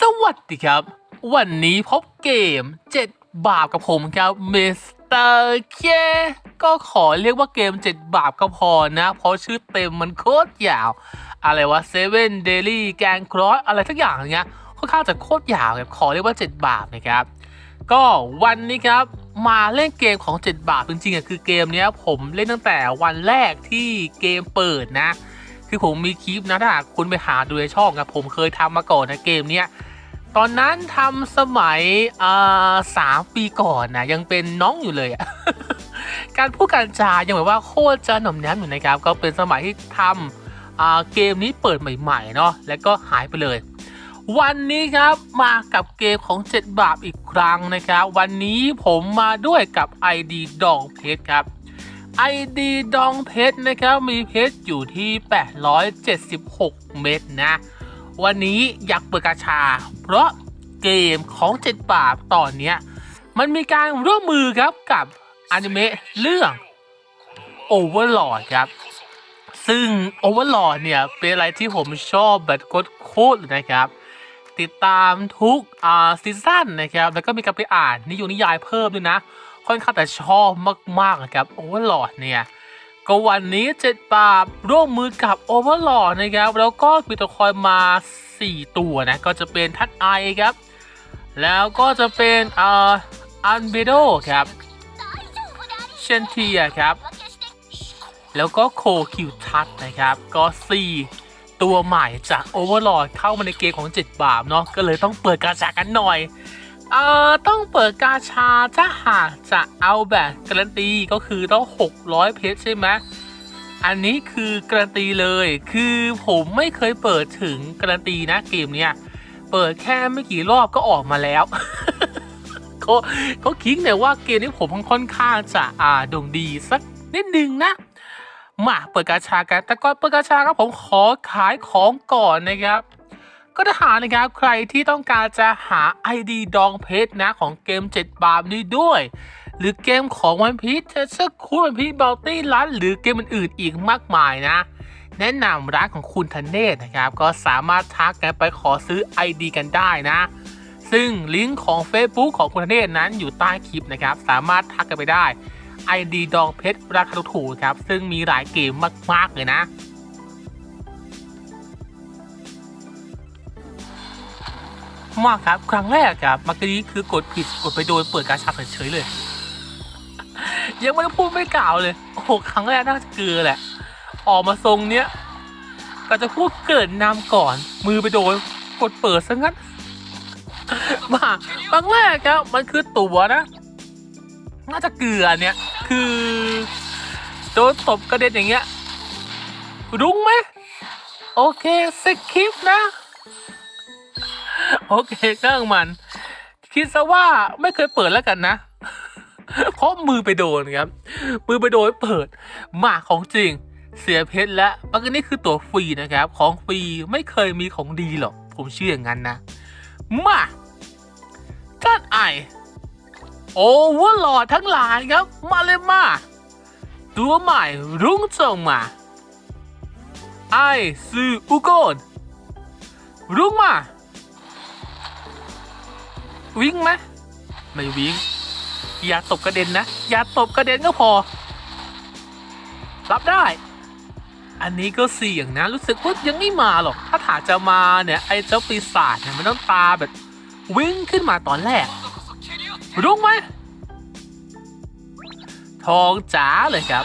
สวัสดีครับ วันนี้พบเกม 7 บาปกับผมครับมิสเตอร์เคก็ขอเรียกว่าเกม 7 บาปก็พอนะ เพราะชื่อเต็มมันโคตรยาว อะไรวะเซเว่นเดลี่แกงครอสอะไรทักอย่างเงี้ยค่อนข้างจะโคตรยาวครับขอเรียกว่า 7 บาปนะครับ ก็วันนี้ครับมาเล่นเกมของ 7 บาทจริงๆอะคือเกมเนี้ยผมเล่นตั้งแต่วันแรกที่เกมเปิดนะ คือผมมีคลิปนะถ้าหากคุณไปหาดูในช่องนะผมเคยทำมาก่อนนะเกมเนี้ยตอนนั้นทำสมัยอ่าสามปีก่อนนะยังเป็นน้องอยู่เลยอะการพูดการจายังแบบว่าโคตรจะหน่อมแนมอยู่นะครับ ก็เป็นสมัยที่ทำอ่าเกมนี้เปิดใหม่ๆเนาะแล้วก็หายไปเลยวันนี้ครับมากับเกมของ 7 บาทอีกครั้งนะครับ วันนี้ผมมาด้วยกับ ID ดองเพชรครับ ID ดองเพชรนะครับ มีเพชรอยู่ที่ 876 เม็ดนะ วันนี้อยากเปิดกาชา เพราะเกมของ7บาทตอนนี้มันมีการร่วมมือครับกับอนิเมะเรื่อง Overlord ครับ ซึ่ง Overlord เนี่ย เป็นอะไรที่ผมชอบแบบโคตรเลยนะครับ ติดตามทุกอ่าซีซั่นนะครับ แล้วก็มีการไปอ่านนิยมนิยายเพิ่มด้วยนะ ค่อนข้างแต่ชอบมากๆนะครับ Overlord เนี่ยก็วันนี้เจ็ดปราบร่วมมือกับ Overlord นะครับ แล้วก็มีตัวละคอยมา 4 ตัวนะ ก็จะเป็นทัดไอครับ แล้วก็จะเป็นอ่าอันเบโดครับเชนเทียครับ แล้วก็โคคิวทัตนะครับ ก็ 4 ตัวใหม่จาก Overlord เข้ามาในเกมของ 7 บาทเนาะก็เลยต้องเปิดกาชากันหน่อย เอ่อต้องเปิดกาชาถ้าหากจะเอาแบบการันตีก็คือต้อง 600 เพชรใช่ไหมอันนี้คือการันตีเลย คือผมไม่เคยเปิดถึงการันตีนะเกมเนี้ยเปิดแค่ไม่กี่รอบก็ออกมาแล้วเขาเขาคิดเนี่ยว่าเกมนี้ผมค่อนข้างจะอ่าด่งดีสักนิดนึงนะมาเปิดกาชากันแต่ก่อนเปิดกาชาครับผมขอขายของก่อนนะครับ ก็ถ้าหานะครับใครที่ต้องการจะหา ID ดองเพชรนะของเกม 7 บาทนี้ด้วย หรือเกมของวันพีชเทเชอร์คูวันพีชบัลตี้ลันหรือเกมอื่นๆอีกมากมายนะ แนะนำร้านของคุณธเนศนะครับ ก็สามารถทักกันไปขอซื้อ ID กันได้นะ ซึ่งลิงก์ของ Facebook ของคุณธเนศนั้นอยู่ใต้คลิปนะครับ สามารถทักกันไปได้ ID ดองเพชรราคาถูกครับ ซึ่งมีหลายเกมมากๆเลยนะ มากครับ ครั้งแรกครับเมื่อกี้คือกดผิดกดไปโดนเปิดกาชาเฉยๆเลย ยังไม่ได้พูดไม่กล่าวเลยโอ้โหครั้งแรกน่าจะเกลือแหละ ออกมาทรงเนี้ยก็จะพูดเกิดนำก่อน มือไปโดนกดเปิดซะงั้นมาครั้งแรกครับมันคือตัวนะน่าจะเกลือเนี่ยคือโดนตบกระเด็นอย่างเงี้ยรุ้งไหมโอเคสคริปนะ โอเคเรื่องมัน คิดซะว่าไม่เคยเปิดแล้วกันนะ เพราะมือไปโดนครับ มือไปโดนเปิดมากของจริง เสียเพชรและปกตินี่คือตัวฟรีนะครับ ของฟรีไม่เคยมีของดีหรอก ผมเชื่ออย่างนั้นนะ มาท่านไอโอเวอร์ลอดทั้งหลายครับ มาเลยมา ตัวใหม่รุ้งจงมาไอซูอุโกนรุ้งมา วิ่งไหมไม่วิ่ง อย่าตบกระเด็นนะ อย่าตบกระเด็นก็พอ รับได้ อันนี้ก็เสี่ยงนะ รู้สึกว่ายังไม่มาหรอก ถ้าถาจะมาเนี่ยไอ้เจ้าปีศาจเนี่ยมันต้องตาแบบ วิ่งขึ้นมาตอนแรก รู้ไหมทองจ๋าเลยครับ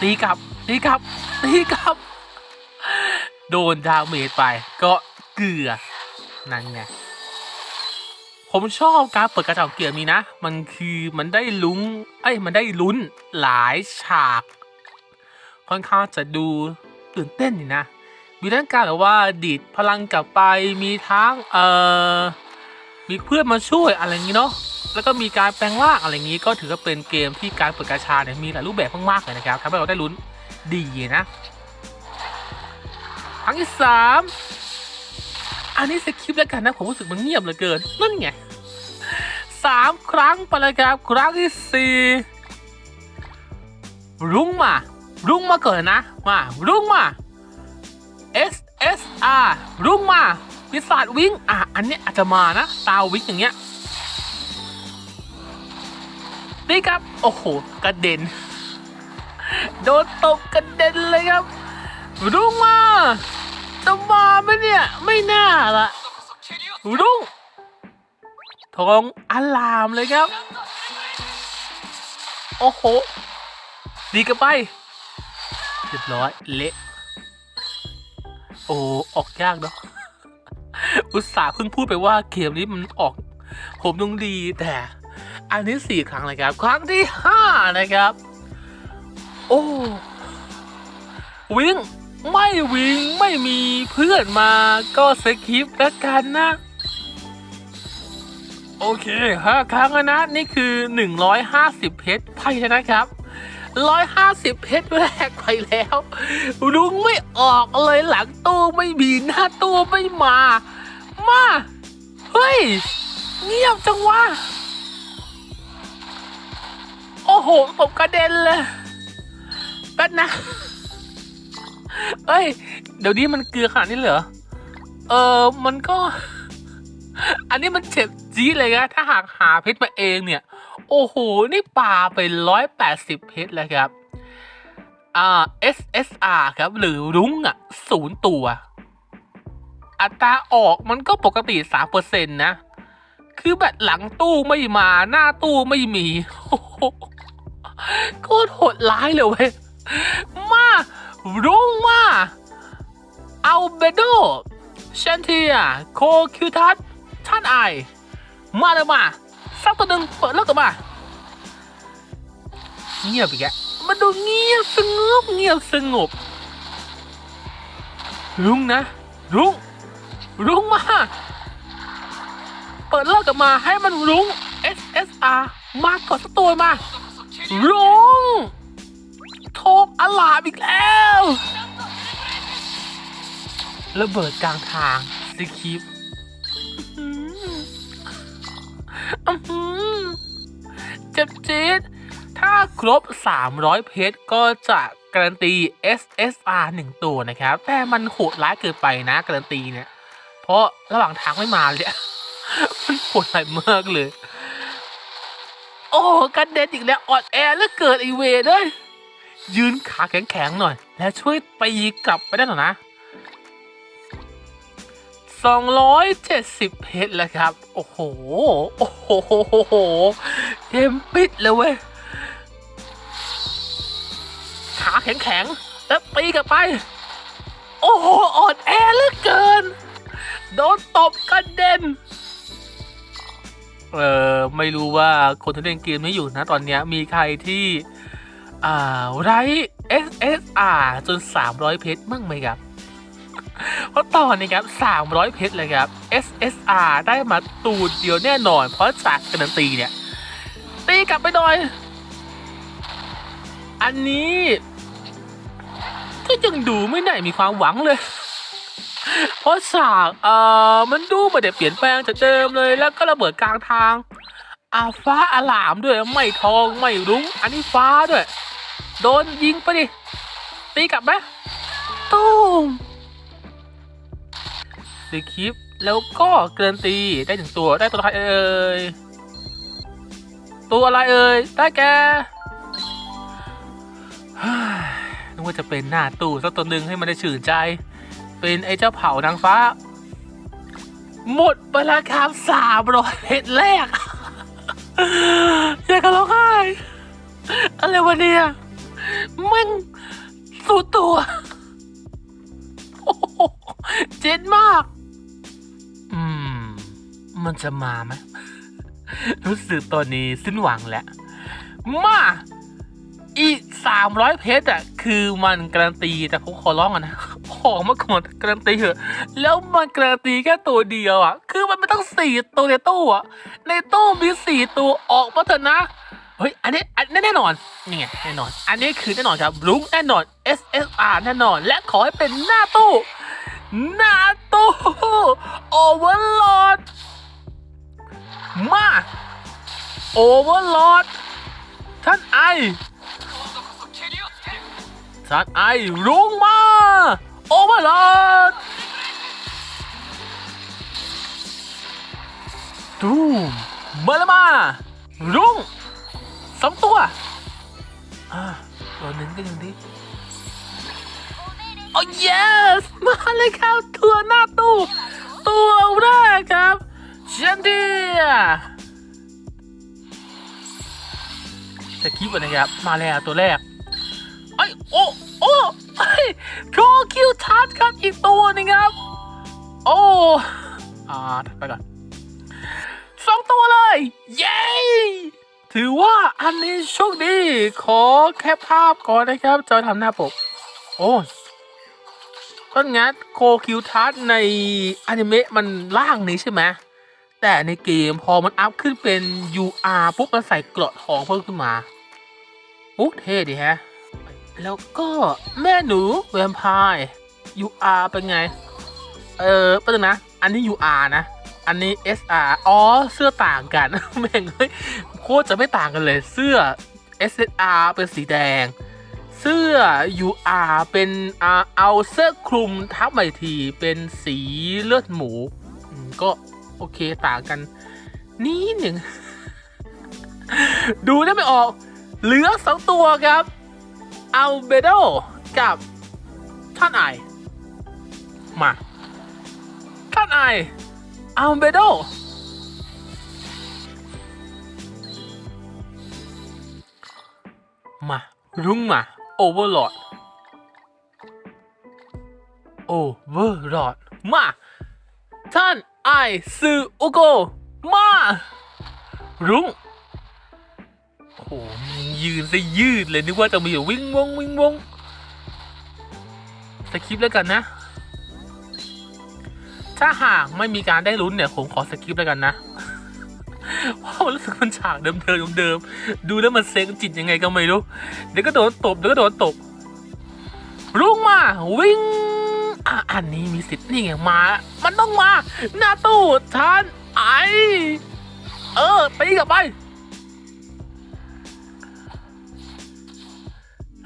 ตีกลับ ตีกลับ ตีกลับ โดนดาเมจไปก็ เกลือ นั่นไง ผมชอบการเปิดกระจกเกียร์นี้นะ มันคือมันได้ลุ้งเอ้ย มันได้ลุ้นหลายฉาก ค่อนข้างจะดูตื่นเต้นนี่นะ มีทั้งการแบบว่าดีดพลังกลับไป มีทั้งเอ่อ มีเพื่อนมาช่วยอะไรอย่างนี้เนาะแล้วก็มีการแปลงร่างอะไรอย่างนี้ก็ถือว่าเป็นเกมที่การเปิดกาชาเนี่ยมีหลายรูปแบบมากๆเลยนะครับทำให้เราได้ลุ้นดีนะครั้งที่สาม อันนี้สคริปต์แล้วกันนะผมรู้สึกมันเงียบเหลือเกิน นั่นไงสามครั้งไปเลยครับ ครั้งที่สี่รุ้งมา รุ้งมาเกิดนะ มา รุ้งมา S ารุ่งมาปีศาจวิ่งอะ อันเนี้ยอาจจะมานะ ตาวิ่งอย่างเงี้ยนี่ครับ โอ้โห กระเด็น โดนตบกระเด็นเลยครับ รุ่งมา จะมาไหมเนี่ย ไม่น่าละรุ่งทองอลามเลยครับ โอ้โห ดีกันไปเรียบร้อย เละ โอ้ออกยากเนาะอุตส่าห์เพิ่งพูดไปว่าเกมนี้มันออก ผมต้องดีแต่ อันนี้สี่ครั้งเลยครับ ครั้งที่ห้านะครับ โอ้ วิ่ง ไม่วิ่งไม่มีเพื่อนมาก็สคิปแล้วกันนะ โอเคห้าครั้งแล้วนะ นี่คือ 150 เพชรไปแล้วนะครับ 150 เพชรแรกไปแล้วลุงไม่ออกเลยหลังตู้ไม่มีหน้าตู้ไม่มา มา เฮ้ย เงียบจังวะ โอ้โหตบกระเด็นเลยแป๊บนะ เอ้ย เดี๋ยวนี้มันเกลือขนาดนี้เหรอ เออมันก็ อันนี้มันเจ็บจี๊ดเลยนะ ถ้าหากหาเพชรมาเองเนี่ย โอ้โห นี่ปลาไปร้อยแปดสิบเพชรแล้วครับ อ่า SSR ครับ หรือรุ้งอะศูนย์ตัว อัตราออกมันก็ปกติสามเปอร์เซ็นต์นะ คือแบบหลังตู้ไม่มาหน้าตู้ไม่มีโอ้โหโคตรโหดร้ายเลยเว้ย มา รุ้งมาเอาเบโดเชนเทีย โคคิวทัสท่านไอ มาเลยมา สักตัวหนึ่งเปิดเลิกกันมา เงียบอีกแกมันดูเงียบสงบเงียบสงบ รุ้งนะ รุ้ง รุ้งมา เปิดเลิกกันมาให้มันรุ้ง SSR มากดสักตัวมา รุ้ง โทกอลาบอีกแล้วระเบิดกลางทางสคริปเจ็บจี๊ดถ้าครบ 300 เพชรก็จะการันตี SSR 1 ตัวนะครับ แต่มันโหดร้ายเกินไปนะ การันตีเนี่ย เพราะระหว่างทางไม่มาเลยมันโหดร้ายมากเลย โอ้กันเด็นอีกแล้วออดแอร์แล้วเกิดไอเวรเลย ยืนขาแข็งๆหน่อย แล้วช่วยตีกลับไปได้หน่อยนะ270 เพชรแล้วครับ โอ้โห โอ้โหเกมปิดเลยเว้ย ขาแข็งๆ แล้วตีกลับไป โอ้โห อ่อนแอเหลือเกิน โดนตบกระเด็น เออไม่รู้ว่าคนที่เล่นเกมนี้อยู่นะตอนนี้มีใครที่ อ่าไร SSR จน 300 เพชรมั่งไหมครับ เพราะตอนนี้ครับ 300 เพชรเลยครับ SSR ได้มาตูดเดียวแน่นอน เพราะจากการันตีเนี่ย ตีกลับไปหน่อย อันนี้ก็ยังดูไม่ได้มีความหวังเลย เพราะฉากเอ่อมันดูไม่ได้เปลี่ยนแปลงจากเดิมเลยแล้วก็ระเบิดกลางทางอาฟ้าอาลามด้วย ไม่ทองไม่รุ้งอันนี้ฟ้าด้วย โดนยิงไปดิ ตีกลับไหมตุ้มสีคลิปแล้วก็เกินตีได้ถึงตัวได้ตัวใครเอ่ยตัวอะไรเอ่ยได้แกนึกว่าจะเป็นหน้าตู้สักตัวหนึ่งให้มันได้ชื่นใจ เป็นไอ้เจ้าเผานางฟ้า หมดไปแล้วครับสามร้อยเพชรแรกอยากจะร้องไห้อะไรวะเนี่ย ม่งสู้ตัว โอ้โหเจ็ดมาก อืม มันจะมาไหมรู้สึกตอนนี้สิ้นหวังแล้ว มา อีกสามร้อยเพชรอะคือมันการันตีแต่ผมขอร้องอะนะขอมาก่อนการันตีเถอะ แล้วมันการันตีแค่ตัวเดียวอะคือมันไม่ต้องสี่ตัวในตู้อะในตู้มีสี่ตัวออกมาเถอะนะ เฮ้ย อันนี้อันนี้แน่นอน นี่ไงแน่นอน อันนี้คือแน่นอนครับลุงแน่นอน SSR แน่นอน และขอให้เป็นหน้าตู้ หน้าตู้ Overlord มา Overlord ท่านไอท่านไอลุงมา Overlord ดูมาละมาลุง สองตัวอ่าตัวหนึ่งก็ยังดีโอ้ yes มาเลยครับตัวหน้าตู้ ตัวแรกครับเชนเดียสคริปต์นะครับ มาแล้วตัวแรกไอ้โอ้โอ้ไอ้โคคิวทัชครับอีกตัวหนึงครับ โอ้อ่าไปก่อนสองตัวเลย เย้ ถือว่าอันนี้โชคดี ขอแคปภาพก่อนนะครับ จะทำหน้าปก โอ้ก็งั้นโคคิวทัสในอนิเมะมันล่างนี้ใช่ไหมแต่ในเกมพอมันอัพขึ้นเป็น UR ปุ๊บมันใส่เกราะทองเพิ่มขึ้นมาโอุ๊เท่ดีฮะ แล้วก็แม่หนูแวมไพร์ UR เป็นไง เออแป๊บนึงนะ อันนี้ UR นะ อันนี้ SR อ๋อ เสื้อต่างกัน แม่งเฮ้ย โคตรจะไม่ต่างกันเลย เสื้อ SSR เป็นสีแดง เสื้อ UR เป็นเอาเสื้อคลุมทับใหม่ทีเป็นสีเลือดหมู ก็โอเคต่างกันนิดหนึ่ง ดูได้ไม่ออก เหลือสองตัวครับอัลเบโดกับท่านไอมา ท่านไออัลเบโด มารุ้งมาโอเวอร์ลอดโอเวอร์ลอดมา ท่านไอซูอุโก มา รุ้งโอ้โหยืนซะยืดเลยนึกว่าจะมีอยู่วิ่งวงวิ่งวงสคริปแล้วกันนะ ถ้าหากไม่มีการได้ลุ้นเนี่ย ผมขอสคริปแล้วกันนะามันรู้สึกมันฉากเดิมๆเดิมๆดูแล้วมันเซ็งจิตยังไงก็ไม่รู้ เดี๋ยวก็โดนตบเดี๋ยวก็โดนตบรุ่งมาวิ่งอะอันนี้มีสิทธิ์นี่ไงมา มันต้องมา หน้าตู้ท่านไอ เออตีกลับไป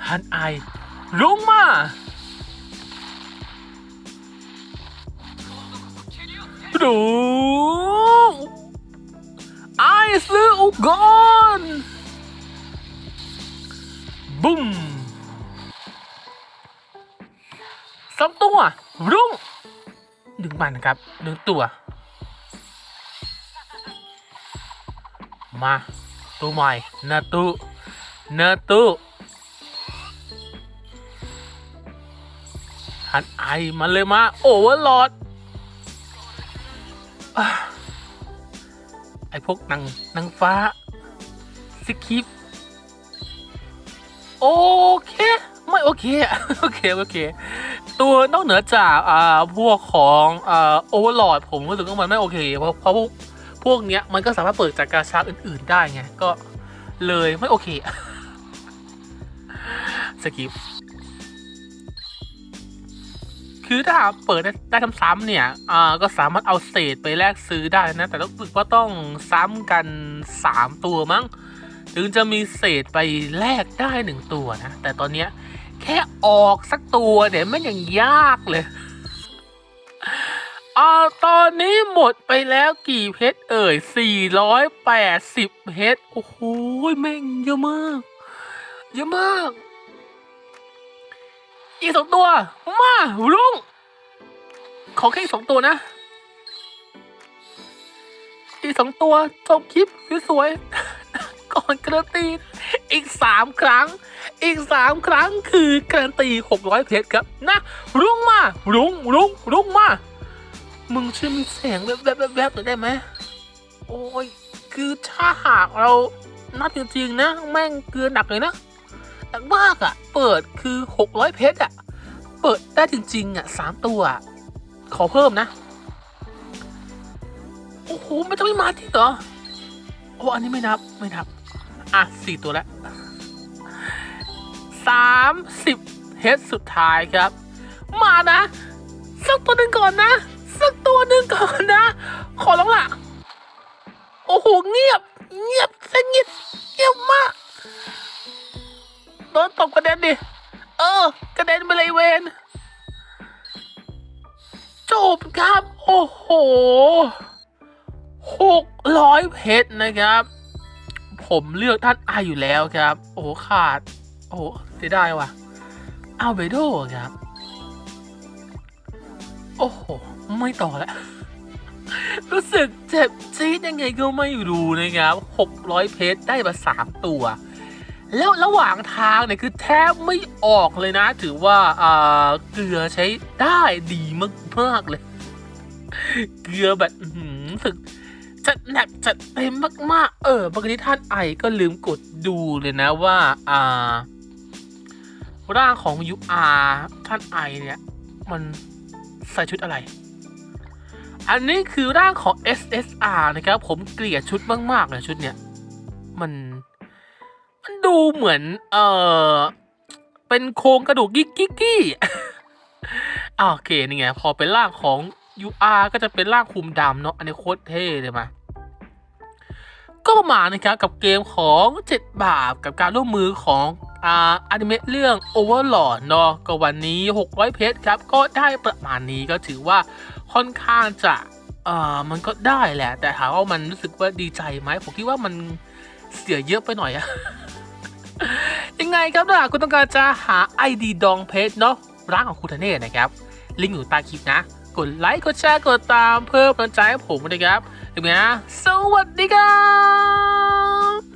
ท่านไอรุ่งมาดู ไอซื้ออุกรบุ้มสองตัว รุ่งหนึ่งมันครับหนึ่งตัว มาตัวใหม่นาตุนาตุหันไอมาเลยมา โอเวอร์ลอด ไอพวกนางนางฟ้าสคริปโอเค ไม่โอเคโอเคโอเค ตัวนอกเหนือจากอ่าพวกของอ่าโอเวอร์ลอดผมรู้สึกว่ามันไม่โอเค เพราะเพราะพวกพวกเนี้ยมันก็สามารถเปิดจากกาชาอื่น ๆ ได้ไงก็เลยไม่โอเคสกิป คือถ้าเปิดได้ได้ซ้ำๆเนี่ยอ่าก็สามารถเอาเศษไปแลกซื้อได้นะ แต่รู้สึกว่าต้องซ้ำกัน 3 ตัวมั้ง ถึงจะมีเศษไปแลกได้หนึ่งตัวนะ แต่ตอนเนี้ยแค่ออกสักตัวเนี่ยมันยังยากเลยอ่าตอนนี้หมดไปแล้วกี่เพชรเอ่ย 480เพชรโอ้โหแม่งเยอะมาก เยอะมาก อีกสองตัว มาลุง ขอแค่สองตัวนะ อีกสองตัวจบคลิปสวยๆก่อนการันตี อีกสามครั้ง อีกสามครั้งคือการันตีหกร้อยเพชรครับ นะลุงมาลุงลุงลุงมา มึงช่วยมีแสงแวบๆแวบๆหน่อยได้ไหมโอ้ย คือถ้าหากเรานับจริงๆนะ แม่งเกลือหนักเลยนะ หนักมากอะ่ะ เปิดคือหกร้อยเพชรอะ่ะ เปิดได้จริง ๆอะ่ะสามตัว ขอเพิ่มนะ โอ้โหไม่ต้องไม่มาจริงเหรอ โอ้ อันนี้ไม่นับ ไม่นับ อะสี่ตัวแล้วสามสิบเฮดสุดท้ายครับ มานะ สักตัวหนึ่งก่อนนะ สักตัวหนึ่งก่อนนะ ขอร้องล่ะ โอ้โห เงียบ เงียบสงิดเงียบมาก โดนตบกระเด็นดิ เออ กระเด็นไปเลยเวนจบครับ โอ้โหหกร้อยเพชรนะครับ ผมเลือกท่านไออยู่แล้วครับ โอ้โหขาด โอ้โหเสียดายว่ะอัลเบโดครับ โอ้โห ไม่ต่อแล้ว รู้สึกเจ็บจี๊ดยังไงก็ไม่รู้นะครับ 600 เพชรได้มา 3 ตัว แล้วระหว่างทางเนี่ยคือแทบไม่ออกเลยนะ ถือว่าอ่าเกลือใช้ได้ดีมากๆเลย เกลือแบบสึกจัดหนักจัดเต็มมาก ๆ เออบางทีท่านไอก็ลืมกดดูเลยนะว่าอ่า ร่างของ UR ท่านไอเนี่ย มันใส่ชุดอะไร อันนี้คือร่างของ SSR นะครับ ผมเกลียดชุดมากๆเลยชุดเนี้ยมัน มันดูเหมือน เออเป็นโครงกระดูกกิ๊กกิ๊กกี้โอเคนี่ไง พอเป็นร่างของ UR ก็จะเป็นร่างคุมดำเนาะอันนี้โคตรเท่เลยมาก็ประมาณนะครับกับเกมของ7บาทกับการร่วมมือของอ่าอนิเมะเรื่อง Overlord เนาะก็วันนี้ 600 เพชรครับ ก็ได้ประมาณนี้ก็ถือว่าค่อนข้างจะเอ่อมันก็ได้แหละ แต่ถามว่ามันรู้สึกว่าดีใจไหมผมคิดว่ามันเสียเยอะไปหน่อยอะ ยังไงครับถ้าคุณต้องการจะหา ID ดองเพชรเนาะร้านของคุณธเนศนะครับลิงก์อยู่ใต้คลิปนะ กดไลค์กดแชร์กดตามเพื่อเป็นกำลังใจให้ผมนะครับถึงไหมนะสวัสดีครับ